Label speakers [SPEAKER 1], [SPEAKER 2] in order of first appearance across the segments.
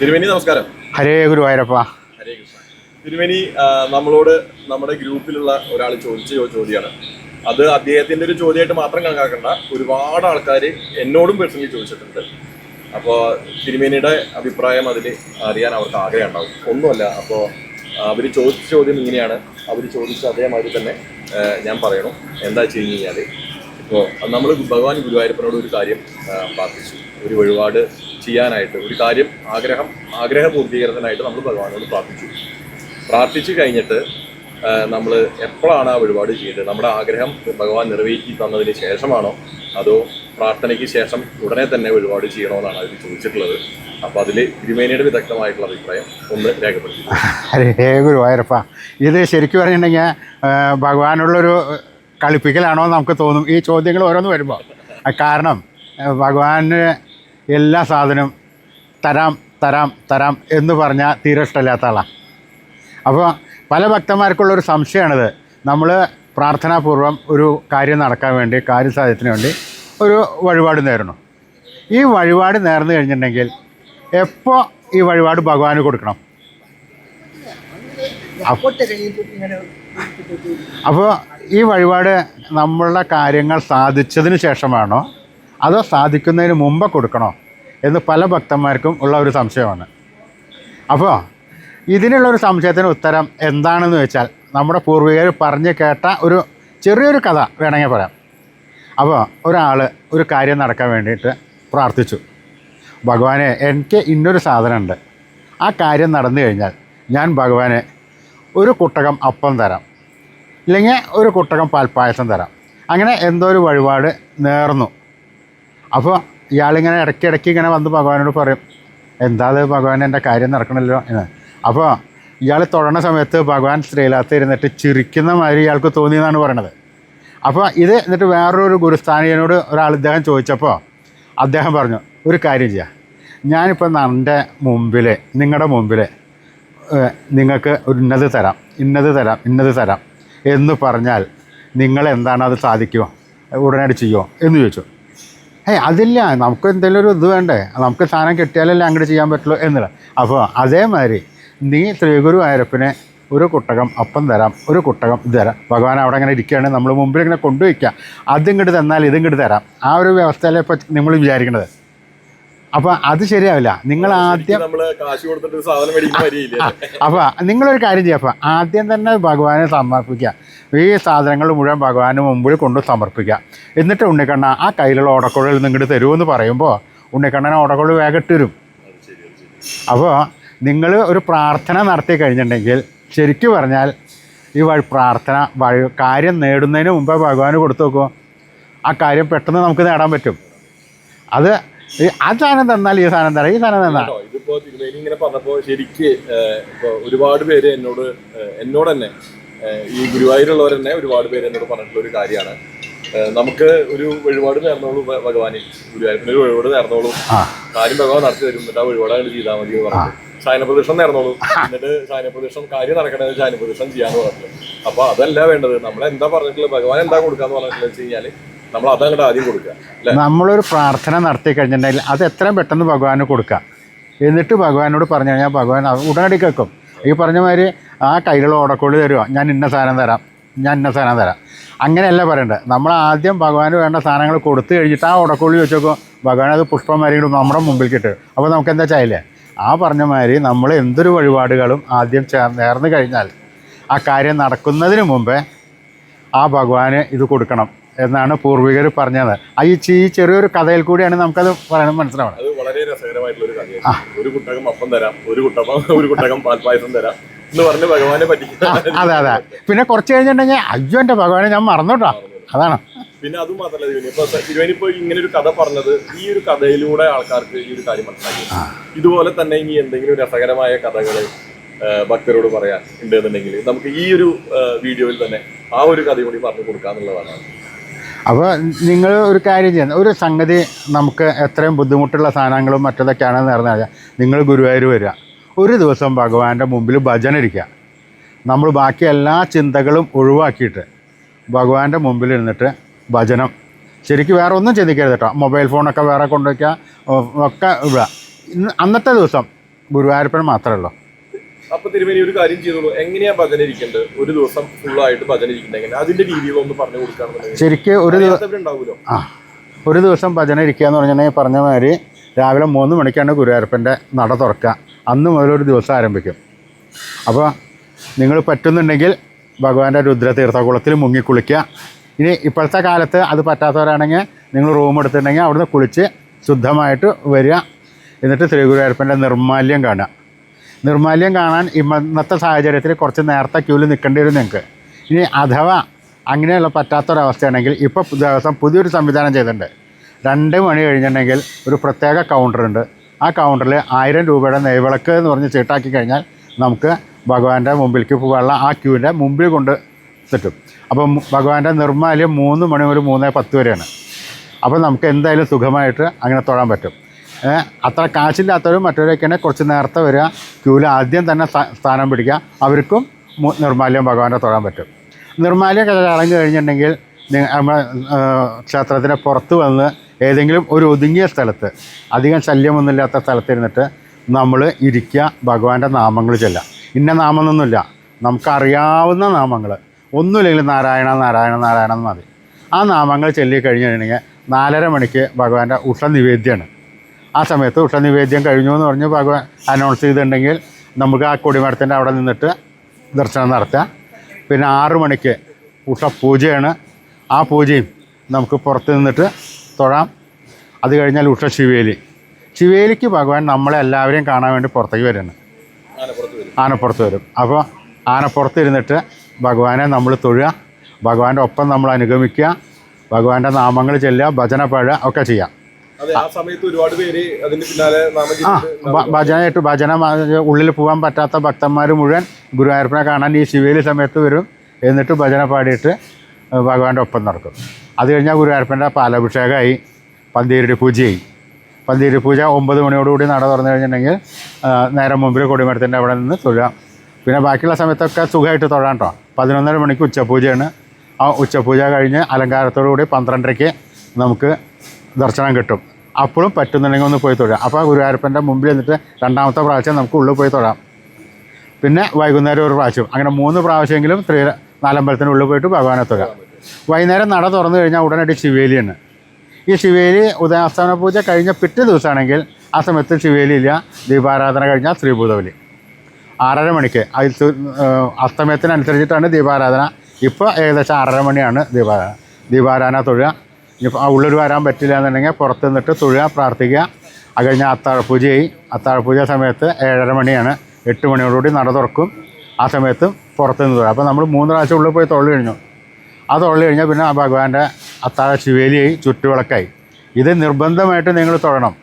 [SPEAKER 1] തിരുമേനി നമസ്കാരം.
[SPEAKER 2] ഹരേ ഗുരുവായൂരപ്പ.
[SPEAKER 1] ഹരേ കൃഷ്ണ. തിരുമേനി നമ്മളോട് നമ്മുടെ ഗ്രൂപ്പിലുള്ള ഒരാൾ ചോദിച്ച ചോദ്യമാണ്. അത് അദ്ദേഹത്തിന്റെ ഒരു ചോദ്യമായിട്ട് മാത്രം കണക്കാക്കണ്ട. ഒരുപാട് ആൾക്കാർ എന്നോടും പേഴ്സണലി ചോദിച്ചിട്ടുണ്ട്. അപ്പോൾ തിരുമേനിയുടെ അഭിപ്രായം അതിൽ അറിയാൻ അവർക്ക് ആഗ്രഹം ഉണ്ടാവും. ഒന്നുമല്ല അപ്പോൾ അവർ ചോദിച്ച ചോദ്യം ഇങ്ങനെയാണ്. അവർ ചോദിച്ച അതേമാതിരി തന്നെ ഞാൻ പറയണം. എന്താ വെച്ച് കഴിഞ്ഞ് കഴിഞ്ഞാൽ ഇപ്പോൾ നമ്മൾ ഭഗവാൻ ഗുരുവായൂരപ്പനോട് ഒരു കാര്യം പ്രാർത്ഥിച്ചു. ഒരു വഴിപാട് ചെയ്യാനായിട്ട് ഒരു കാര്യം ആഗ്രഹം ആഗ്രഹ പൂർത്തീകരണത്തിനായിട്ട് നമ്മൾ ഭഗവാനോട് പ്രാർത്ഥിച്ചു. പ്രാർത്ഥിച്ചു കഴിഞ്ഞിട്ട് നമ്മൾ എപ്പോഴാണ് ആ വഴിപാട് ചെയ്യേണ്ടത് നമ്മുടെ ആഗ്രഹം ഭഗവാൻ നിറവേറ്റി തന്നതിന് ശേഷമാണോ? അതോ പ്രാർത്ഥനയ്ക്ക് ശേഷം ഉടനെ തന്നെ വഴിപാട് ചെയ്യണമെന്നാണ് അവർ ചോദിച്ചിട്ടുള്ളത്. അപ്പോൾ അതിൽ തിരുമേനിയുടെ വിദഗ്ധമായിട്ടുള്ള അഭിപ്രായം ഒന്ന് രേഖപ്പെടുത്തി.
[SPEAKER 2] ഹരേ ഗുരുവായൂരപ്പ. ഇത് ശരിക്കും പറഞ്ഞിട്ടുണ്ടെങ്കിൽ ഭഗവാനുള്ളൊരു കളിപ്പിക്കലാണോ നമുക്ക് തോന്നും. ഈ ചോദ്യങ്ങൾ ഓരോന്ന് വരുമ്പോൾ കാരണം ഭഗവാന് എല്ലാ സാധനവും തരാം തരാം തരാം എന്ന് പറഞ്ഞാൽ തീരെ ഇഷ്ടമില്ലാത്ത ആളാണ് അപ്പോൾ പല ഭക്തന്മാർക്കുള്ളൊരു സംശയമാണിത് നമ്മൾ പ്രാർത്ഥനാപൂർവം ഒരു കാര്യം നടക്കാൻ വേണ്ടി കാര്യസാധ്യത്തിന് വേണ്ടി ഒരു വഴിപാട് നേരണം ഈ വഴിപാട് നേർന്നു കഴിഞ്ഞിട്ടുണ്ടെങ്കിൽ എപ്പോൾ ഈ വഴിപാട് ഭഗവാന് കൊടുക്കണം? അപ്പോൾ ഈ വഴിപാട് നമ്മളുടെ കാര്യങ്ങൾ സാധിച്ചതിന് ശേഷമാണോ അതോ സാധിക്കുന്നതിന് മുമ്പ് കൊടുക്കണോ? എന്ന് പല ഭക്തന്മാർക്കും ഉള്ള ഒരു സംശയമാണ്. അപ്പോൾ ഇതിനുള്ള ഒരു സംശയത്തിന് ഉത്തരം എന്താണെന്ന് വെച്ചാൽ നമ്മുടെ പൂർവികർ പറഞ്ഞു കേട്ട ഒരു ചെറിയൊരു കഥ വേണമെങ്കിൽ പറയാം. അപ്പോൾ ഒരാൾ ഒരു കാര്യം നടക്കാൻ വേണ്ടിയിട്ട് പ്രാർത്ഥിച്ചു. ഭഗവാനെ എനിക്ക് ഇന്നൊരു സാധനമുണ്ട്. ആ കാര്യം നടന്നു കഴിഞ്ഞാൽ ഞാൻ ഭഗവാനെ ഒരു കുട്ടകം അപ്പം തരാം. ഇല്ലെങ്കിൽ ഒരു കുട്ടകം പാൽപ്പായസം തരാം. അങ്ങനെ എന്തോ ഒരു വഴിപാട് നേർന്നു. അപ്പോൾ ഇയാളിങ്ങനെ ഇടയ്ക്കിടയ്ക്ക് ഇങ്ങനെ വന്ന് ഭഗവാനോട് പറയും എന്താ അത് ഭഗവാൻ എന്റെ കാര്യം നടക്കണമല്ലോ എന്ന്. അപ്പോൾ ഇയാൾ തൊഴണ സമയത്ത് ഭഗവാൻ സ്ത്രീലാത്ത് ഇരുന്നിട്ട് ചിരിക്കുന്ന മാതിരി ഇയാൾക്ക് തോന്നി എന്നാണ് പറയണത്. അപ്പോൾ ഇത് എന്നിട്ട് വേറൊരു ഗുരുസ്ഥാനിയനോട് ഒരാൾ ഇദ്ദേഹം ചോദിച്ചപ്പോൾ അദ്ദേഹം പറഞ്ഞു ഒരു കാര്യം ചെയ്യാം. ഞാനിപ്പോൾ എന്റെ മുമ്പിൽ നിങ്ങളുടെ മുമ്പിൽ നിങ്ങൾക്ക് ഒരു ഇന്നത് തരാം. ഇന്നത് തരാം ഇന്നത് തരാം എന്ന് പറഞ്ഞാൽ നിങ്ങൾ എന്താണ് അത് സാധിക്കുമോ ഉടനടി ചെയ്യുമോ എന്ന് ചോദിച്ചു. ഏയ് അതില്ല. നമുക്ക് എന്തെങ്കിലും ഒരു ഇത് വേണ്ടേ? നമുക്ക് സാധനം കിട്ടിയാലല്ലേ അങ്ങോട്ട് ചെയ്യാൻ പറ്റുള്ളൂ എന്നില്ല അപ്പോൾ അതേമാതിരി നീ ശ്രീഗുരു ആയരപ്പിനെ ഒരു കുട്ടകം അപ്പം തരാം ഒരു കുട്ടകം ഇത് തരാം. ഭഗവാൻ അവിടെ അങ്ങനെ ഇരിക്കുകയാണ്. നമ്മൾ മുമ്പിൽ ഇങ്ങനെ കൊണ്ടുവയ്ക്കുക. അതിങ്ങോട്ട് തന്നാൽ ഇതിങ്ങോട്ട് തരാം. ആ ഒരു വ്യവസ്ഥയിലെ ഇപ്പോൾ നിങ്ങൾ വിചാരിക്കണത്. അപ്പോൾ അത് ശരിയാവില്ല. നിങ്ങൾ ആദ്യം അപ്പൊ നിങ്ങളൊരു കാര്യം ചെയ്യുക അപ്പോൾ ആദ്യം തന്നെ ഭഗവാനെ സമർപ്പിക്കുക. ഈ സാധനങ്ങൾ മുഴുവൻ ഭഗവാന് മുമ്പിൽ കൊണ്ട് സമർപ്പിക്കുക. എന്നിട്ട് ഉണ്ണിക്കണ്ണ ആ കയ്യിലുള്ള ഓടക്കുഴൽ നിങ്ങോട്ട് തരുമെന്ന് പറയുമ്പോൾ ഉണ്ണിക്കണ്ണനെ ഓടക്കുഴൽ വേഗം തരും. അപ്പോൾ നിങ്ങൾ ഒരു പ്രാർത്ഥന നടത്തി കഴിഞ്ഞിട്ടുണ്ടെങ്കിൽ ശരിക്കും പറഞ്ഞാൽ ഈ വഴി പ്രാർത്ഥന വഴി കാര്യം നേടുന്നതിന് മുമ്പേ ഭഗവാന് കൊടുത്തു നോക്കുമോ ആ കാര്യം പെട്ടെന്ന് നമുക്ക് നേടാൻ പറ്റും. അത് ആ സാധനം തന്നാൽ ഈ സാധനം തരാം ഈ സാധനം
[SPEAKER 1] തന്നാ ഇതിപ്പോ തിരുമേനി ഇങ്ങനെ പറഞ്ഞപ്പോ ശരിക്ക് ഇപ്പൊ ഒരുപാട് പേര് എന്നോട് എന്നോട് തന്നെ ഈ ഗുരുവായൂരുള്ളവർ തന്നെ ഒരുപാട് പേര് എന്നോട് പറഞ്ഞിട്ടുള്ള ഒരു കാര്യമാണ്. നമുക്ക് ഒരു വഴിപാട് നേർന്നോളൂ ഭഗവാനെ. ഗുരുവായൂരത്തിന് ഒരു വഴിപാട് നേർന്നോളൂ. കാര്യം ഭഗവാൻ നടത്തി തരും എന്നിട്ട് ആ വഴിപാട് അങ്ങോട്ട് ചെയ്താൽ മതി പറഞ്ഞു ശയനപ്രദക്ഷം നേർന്നോളൂ. എന്നിട്ട് ശയനപ്രദക്ഷം കാര്യം നടക്കണത് ശയനപ്രദക്ഷം ചെയ്യാന്ന് പറഞ്ഞു അപ്പൊ അതല്ല വേണ്ടത്. നമ്മൾ എന്താ പറഞ്ഞിട്ടുള്ളത്? ഭഗവാൻ എന്താ കൊടുക്കാന്ന് പറഞ്ഞിട്ടുള്ളത് വെച്ച് കഴിഞ്ഞാൽ നമ്മൾ അതങ്ങോട്ട് ആദ്യം കൊടുക്കുക
[SPEAKER 2] നമ്മളൊരു പ്രാർത്ഥന നടത്തി കഴിഞ്ഞിട്ടുണ്ടെങ്കിൽ അത് എത്രയും പെട്ടെന്ന് ഭഗവാന് കൊടുക്കുക. എന്നിട്ട് ഭഗവാനോട് പറഞ്ഞു കഴിഞ്ഞാൽ ഭഗവാൻ ഉടനടി കേൾക്കും. ഈ പറഞ്ഞ മാതിരി ആ കയ്യിലുള്ള ഓടക്കോളി തരുമോ ഞാൻ ഇന്ന സാധനം തരാം ഞാൻ ഇന്ന സാധനം തരാം. അങ്ങനെയല്ല പറയേണ്ടത് നമ്മൾ ആദ്യം ഭഗവാന് വേണ്ട സാധനങ്ങൾ കൊടുത്തു കഴിഞ്ഞിട്ട് ആ ഉടക്കോളി വെച്ചോക്കും ഭഗവാൻ അത് പുഷ്പം പുഷ്പമാരികളും നമ്മുടെ മുമ്പിൽ കിട്ടും. അപ്പോൾ നമുക്ക് എന്താ ചായല്ലേ? ആ പറഞ്ഞ മാതിരി നമ്മൾ എന്തൊരു വഴിപാടുകളും ആദ്യം ചേർ നേർന്ന് കഴിഞ്ഞാൽ ആ കാര്യം നടക്കുന്നതിന് മുമ്പേ ആ ഭഗവാന് ഇത് കൊടുക്കണം. എന്നാണ് പൂർവികർ പറഞ്ഞത്. ആ ഈ ചെറിയൊരു കഥയിൽ കൂടിയാണ് നമുക്കത് പറയാൻ മനസ്സിലാവണം
[SPEAKER 1] അത് വളരെ രസകരമായിട്ടുള്ള ഒരു കഥയാണ് ഒരു കുട്ടകം അപ്പം തരാം ഒരു കുട്ടകം ഒരു കുട്ടകം പാൽപ്പായസം തരാം എന്ന് പറഞ്ഞ് ഭഗവാനെ പറ്റിക്കുക
[SPEAKER 2] അതെ അതെ. പിന്നെ കുറച്ച് കഴിഞ്ഞിട്ടുണ്ടെങ്കിൽ അയ്യോ എന്റെ ഭഗവാനെ ഞാൻ മറന്നോട്ടോ. അതാണ്.
[SPEAKER 1] പിന്നെ അതും മാത്രമല്ല തിരുവേനി ഇപ്പൊ ഇങ്ങനെ ഒരു കഥ പറഞ്ഞത് ഈ ഒരു കഥയിലൂടെ ആൾക്കാർക്ക് ഈ ഒരു കാര്യം മനസ്സിലാക്കി. ഇതുപോലെ തന്നെ ഇനി എന്തെങ്കിലും രസകരമായ കഥകൾ ഭക്തരോട് പറയാൻ ഉണ്ടെന്നുണ്ടെങ്കിൽ നമുക്ക് ഈ ഒരു വീഡിയോയിൽ തന്നെ ആ ഒരു കഥ കൂടി പറഞ്ഞു കൊടുക്കാന്നുള്ളതാണ്.
[SPEAKER 2] അപ്പോൾ നിങ്ങൾ ഒരു കാര്യം ചെയ്യുന്ന ഒരു സംഗതി നമുക്ക് എത്രയും ബുദ്ധിമുട്ടുള്ള സാധനങ്ങളും മറ്റതൊക്കെയാണെന്ന് പറഞ്ഞു കഴിഞ്ഞാൽ നിങ്ങൾ ഗുരുവായൂർ വരിക. ഒരു ദിവസം ഭഗവാന്റെ മുമ്പിൽ ഭജന ഇരിക്കുക. നമ്മൾ ബാക്കി എല്ലാ ചിന്തകളും ഒഴിവാക്കിയിട്ട് ഭഗവാന്റെ മുമ്പിൽ ഇരുന്നിട്ട് ഭജനം. ശരിക്കും വേറെ ഒന്നും ചിന്തിക്കരുത് കേട്ടോ. മൊബൈൽ ഫോണൊക്കെ വേറെ കൊണ്ടുവയ്ക്കുക ഒക്കെ ഇടുക. അന്നത്തെ ദിവസം ഗുരുവായൂരപ്പൻ മാത്രമേ ഉള്ളൂ.
[SPEAKER 1] അപ്പൊ തിരുമേനി ഒരു കാര്യം ചെയ്തോളൂ. എങ്ങനെയാ ഭജന ഇരിക്കേണ്ടത്? ഒരു ദിവസം ഫുൾ ആയിട്ട് ഭജന ഇരിക്കേണ്ടത് എങ്ങനെ അതിന്റെ രീതികളൊന്ന് പറഞ്ഞു കൊടുക്കുകയാണെന്നുണ്ടെങ്കിൽ
[SPEAKER 2] ശരിക്കും ഒരു ആ ഒരു ദിവസം ഭജന ഇരിക്കുക എന്ന് പറഞ്ഞിട്ടുണ്ടെങ്കിൽ പറഞ്ഞ മാതിരി രാവിലെ മൂന്ന് മണിക്കാണ് ഗുരുവായൂരപ്പന്റെ നട തുറക്കുക. അന്ന് മുതൽ ഒരു ദിവസം ആരംഭിക്കും. അപ്പോൾ നിങ്ങൾ പറ്റുന്നുണ്ടെങ്കിൽ ഭഗവാന്റെ രുദ്ര തീർത്ഥകുളത്തിൽ മുങ്ങിക്കുളിക്കുക ഇനി ഇപ്പോഴത്തെ കാലത്ത് അത് പറ്റാത്തവരാണെങ്കിൽ നിങ്ങൾ റൂം എടുത്തിട്ടുണ്ടെങ്കിൽ അവിടുന്ന് കുളിച്ച് ശുദ്ധമായിട്ട് വരിക. എന്നിട്ട് ശ്രീ ഗുരുവായൂരപ്പന്റെ നിർമാല്യം കാണുക. നിർമാല്യം കാണാൻ ഇന്നത്തെ സാഹചര്യത്തിൽ കുറച്ച് നേരത്തെ ക്യൂവിൽ നിൽക്കേണ്ടി വരും നിങ്ങൾക്ക്. ഇനി അഥവാ അങ്ങനെയുള്ള പറ്റാത്തൊരവസ്ഥയാണെങ്കിൽ ഇപ്പോൾ ദിവസം പുതിയൊരു സംവിധാനം ചെയ്തിട്ടുണ്ട്. രണ്ട് മണി കഴിഞ്ഞിട്ടുണ്ടെങ്കിൽ ഒരു പ്രത്യേക കൗണ്ടറുണ്ട് ആ കൗണ്ടറിൽ ആയിരം രൂപയുടെ നെയ്വിളക്ക് എന്ന് പറഞ്ഞ് ചീട്ടാക്കി കഴിഞ്ഞാൽ നമുക്ക് ഭഗവാന്റെ മുമ്പിലേക്ക് പോകാനുള്ള ആ ക്യൂവിന്റെ മുമ്പിൽ കൊണ്ട് തെറ്റും. അപ്പം ഭഗവാന്റെ നിർമ്മാല്യം മൂന്ന് മണി മുതൽ മൂന്ന് പത്ത് വരെയാണ്. അപ്പോൾ നമുക്ക് എന്തായാലും സുഖമായിട്ട് അങ്ങനെ തൊഴാൻ പറ്റും. അത്ര കാശില്ലാത്തവരും മറ്റവരൊക്കെയാണ് കുറച്ച് നേരത്തെ വരിക. ക്യൂവിൽ ആദ്യം തന്നെ സ്ഥാനം പിടിക്കുക. അവർക്കും നിർമാല്യം ഭഗവാനെ തൊഴാൻ പറ്റും. നിർമ്മാല്യം ഇറങ്ങി കഴിഞ്ഞിട്ടുണ്ടെങ്കിൽ നമ്മുടെ ക്ഷേത്രത്തിന് പുറത്ത് വന്ന് ഏതെങ്കിലും ഒരു ഒതുങ്ങിയ സ്ഥലത്ത് അധികം ശല്യമൊന്നുമില്ലാത്ത സ്ഥലത്തിരുന്നിട്ട് നമ്മൾ ഇരിക്കുക ഭഗവാന്റെ നാമങ്ങൾ ചെല്ലാം ഇന്ന നാമമൊന്നുമില്ല. നമുക്കറിയാവുന്ന നാമങ്ങൾ. ഒന്നുമില്ലെങ്കിൽ നാരായണ നാരായണ നാരായണ എന്ന് മതി ആ നാമങ്ങൾ ചൊല്ലി കഴിഞ്ഞ് കഴിഞ്ഞിട്ടുണ്ടെങ്കിൽ നാലര മണിക്ക് ഭഗവാന്റെ ഉഷ നിവേദ്യമാണ്. ആ സമയത്ത് ഉഷ നിവേദ്യം കഴിഞ്ഞു എന്ന് പറഞ്ഞ് ഭഗവാൻ അനൗൺസ് ചെയ്തിട്ടുണ്ടെങ്കിൽ നമുക്ക് ആ കൊടിമരത്തിന്റെ അവിടെ നിന്നിട്ട് ദർശനം നടത്താം. പിന്നെ ആറ് മണിക്ക് ഉഷ പൂജയാണ്. ആ പൂജയും നമുക്ക് പുറത്ത് നിന്നിട്ട് തൊഴാം. അത് കഴിഞ്ഞാൽ ഉഷ ശിവേലി. ശിവേലിക്ക് ഭഗവാൻ നമ്മളെ എല്ലാവരെയും കാണാൻ വേണ്ടി പുറത്തേക്ക് വരുന്നു
[SPEAKER 1] ആനപ്പുറത്ത് വരും.
[SPEAKER 2] ആനപ്പുറത്ത് വരും. അപ്പോൾ ആനപ്പുറത്ത് ഇരുന്നിട്ട് ഭഗവാനെ നമ്മൾ തൊഴുക. ഭഗവാന്റെ ഒപ്പം നമ്മൾ അനുഗമിക്കുക. ഭഗവാന്റെ നാമങ്ങൾ ചെല്ലുക. ഭജന പഴ ഒക്കെ ചെയ്യാം. ഭജനയായിട്ട് ഭജന ഉള്ളിൽ പോകാൻ പറ്റാത്ത ഭക്തന്മാർ മുഴുവൻ ഗുരുവായൂരപ്പനെ കാണാൻ ഈ ശിവേലി സമയത്ത് വരും. എന്നിട്ട് ഭജന പാടിയിട്ട് ഭഗവാന്റെ ഒപ്പം നടക്കും. അത് കഴിഞ്ഞാൽ ഗുരുവായൂരപ്പന്റെ പാലാഭിഷേകമായി പന്തീരുടെ പൂജയായി. പന്തീരടി പൂജ ഒമ്പത് മണിയോടുകൂടി നട തുറന്നു കഴിഞ്ഞിട്ടുണ്ടെങ്കിൽ നേരം നേരെ മുമ്പിൽ കൊടിമരത്തിന്റെ അവിടെ നിന്ന് തൊഴാം. പിന്നെ ബാക്കിയുള്ള സമയത്തൊക്കെ സുഖമായിട്ട് തൊഴാം കേട്ടോ പതിനൊന്നര മണിക്ക് ഉച്ചപൂജയാണ്. ആ ഉച്ചപൂജ കഴിഞ്ഞ് അലങ്കാരത്തോടു കൂടി പന്ത്രണ്ടരയ്ക്ക് നമുക്ക് ദർശനം കിട്ടും. അപ്പോഴും പറ്റുന്നുണ്ടെങ്കിൽ ഒന്ന് പോയി തൊഴാം. അപ്പോൾ ഗുരുവായൂരപ്പന്റെ മുമ്പിൽ നിന്നിട്ട് രണ്ടാമത്തെ പ്രാവശ്യം നമുക്ക് ഉള്ളിൽ പോയി തൊഴാം. പിന്നെ വൈകുന്നേരം ഒരു പ്രാവശ്യം. അങ്ങനെ മൂന്ന് പ്രാവശ്യമെങ്കിലും ത്രീ നാലമ്പലത്തിന് ഉള്ളിൽ പോയിട്ട് ഭഗവാനെ തൊഴാം. വൈകുന്നേരം നട തുറന്നു കഴിഞ്ഞാൽ ഉടനടി ശിവേലിയാണ് ഈ ശിവേലി ഉദയാസ്തമന പൂജ കഴിഞ്ഞ പിറ്റേ ദിവസമാണെങ്കിൽ ആ സമയത്ത് ശിവേലി ഇല്ല. ദീപാരാധന കഴിഞ്ഞാൽ ശ്രീഭൂതബലി ആറര മണിക്ക്. അതിൽ അസ്തമയത്തിനനുസരിച്ചിട്ടാണ് ദീപാരാധന. ഇപ്പോൾ ഏകദേശം ആറര മണിയാണ് ദീപാരാധന. ദീപാരാധന തൊഴുക ആ ഉള്ളിൽ വരാൻ പറ്റില്ല എന്നുണ്ടെങ്കിൽ പുറത്ത് നിന്നിട്ട് തൊഴുക പ്രാർത്ഥിക്കുക. അത് കഴിഞ്ഞാൽ അത്താഴപൂജയായി അത്താഴപൂജ സമയത്ത് ഏഴര മണിയാണ്. എട്ട് മണിയോടുകൂടി നട തുറക്കും. ആ സമയത്ത് പുറത്ത് നിന്ന് തൊഴുക. അപ്പോൾ നമ്മൾ മൂന്ന് പ്രാവശ്യം ഉള്ളിൽ പോയി തൊള്ളി കഴിഞ്ഞു. അത് തൊള്ളി കഴിഞ്ഞാൽ പിന്നെ ആ ഭഗവാന്റെ അത്താഴ ശിവേലിയായി ചുറ്റുവിളക്കായി. ഇത് നിർബന്ധമായിട്ട് നിങ്ങൾ തൊഴണം.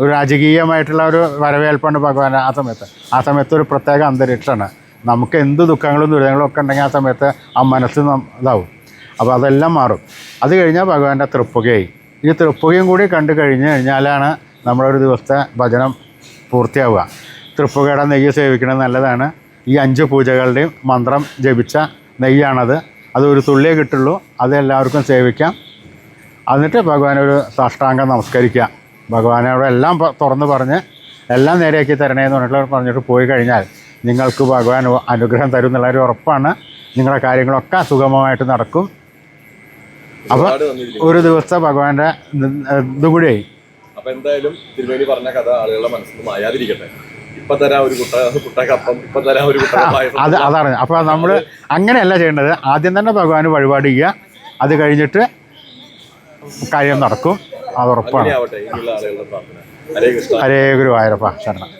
[SPEAKER 2] ഒരു രാജകീയമായിട്ടുള്ള ഒരു വരവേൽപ്പാണ് ഭഗവാൻ ആ സമയത്ത്. ആ സമയത്ത് ഒരു പ്രത്യേക അന്തരീക്ഷമാണ്. നമുക്ക് എന്ത് ദുഃഖങ്ങളും ദുരിതങ്ങളും ഒക്കെ ഉണ്ടെങ്കിൽ ആ സമയത്ത് ആ മനസ്സ് ഇതാവും. അപ്പോൾ അതെല്ലാം മാറും. അത് കഴിഞ്ഞാൽ ഭഗവാന്റെ തൃപ്പുകയായി. ഈ തൃപ്പുകയും കൂടി കണ്ടു കഴിഞ്ഞ് കഴിഞ്ഞാലാണ് നമ്മളൊരു ദിവസത്തെ ഭജനം പൂർത്തിയാവുക. തൃപ്പുകയുടെ നെയ്യ് സേവിക്കുന്നത് നല്ലതാണ്. ഈ അഞ്ച് പൂജകളുടെയും മന്ത്രം ജപിച്ച നെയ്യാണത്. അത് ഒരു തുള്ളിയേ കിട്ടുള്ളൂ. അത് എല്ലാവർക്കും സേവിക്കാം. എന്നിട്ട് ഭഗവാനൊരു സാഷ്ടാംഗം നമസ്കരിക്കുക. ഭഗവാനോട് എല്ലാം തുറന്ന് പറഞ്ഞ് എല്ലാം നേരെയാക്കി തരണേ എന്ന് പറഞ്ഞിട്ട് പറഞ്ഞിട്ട് പോയി കഴിഞ്ഞാൽ നിങ്ങൾക്ക് ഭഗവാൻ അനുഗ്രഹം തരും എന്നുള്ളൊരു ഉറപ്പാണ്. നിങ്ങളുടെ കാര്യങ്ങളൊക്കെ സുഗമമായിട്ട് നടക്കും.
[SPEAKER 1] ഇതിൽ.
[SPEAKER 2] ഒരു ദിവസം ഭഗവാന്റെ ഇതും കൂടിയായി
[SPEAKER 1] അപ്പൊ എന്തായാലും തിരുവേലി പറഞ്ഞ കഥ ആളുകളുടെ മനസ്സിൽ മായാതിരിക്കട്ടെ. ഇപ്പൊ തരാം ഒരു കുട്ട കുട്ടക്കപ്പം ഇപ്പൊ തരാം ഒരു കുട്ട പായസം.
[SPEAKER 2] അത് അതാണ്. അപ്പൊ നമ്മൾ അങ്ങനെയല്ല ചെയ്യേണ്ടത്. ആദ്യം തന്നെ ഭഗവാന് വഴിപാട് ചെയ്യുക അത് കഴിഞ്ഞിട്ട് കാര്യം നടക്കും. അത് ഉറപ്പാണ്. ഹരേ ഗുരുവായൂരപ്പ ശരണം.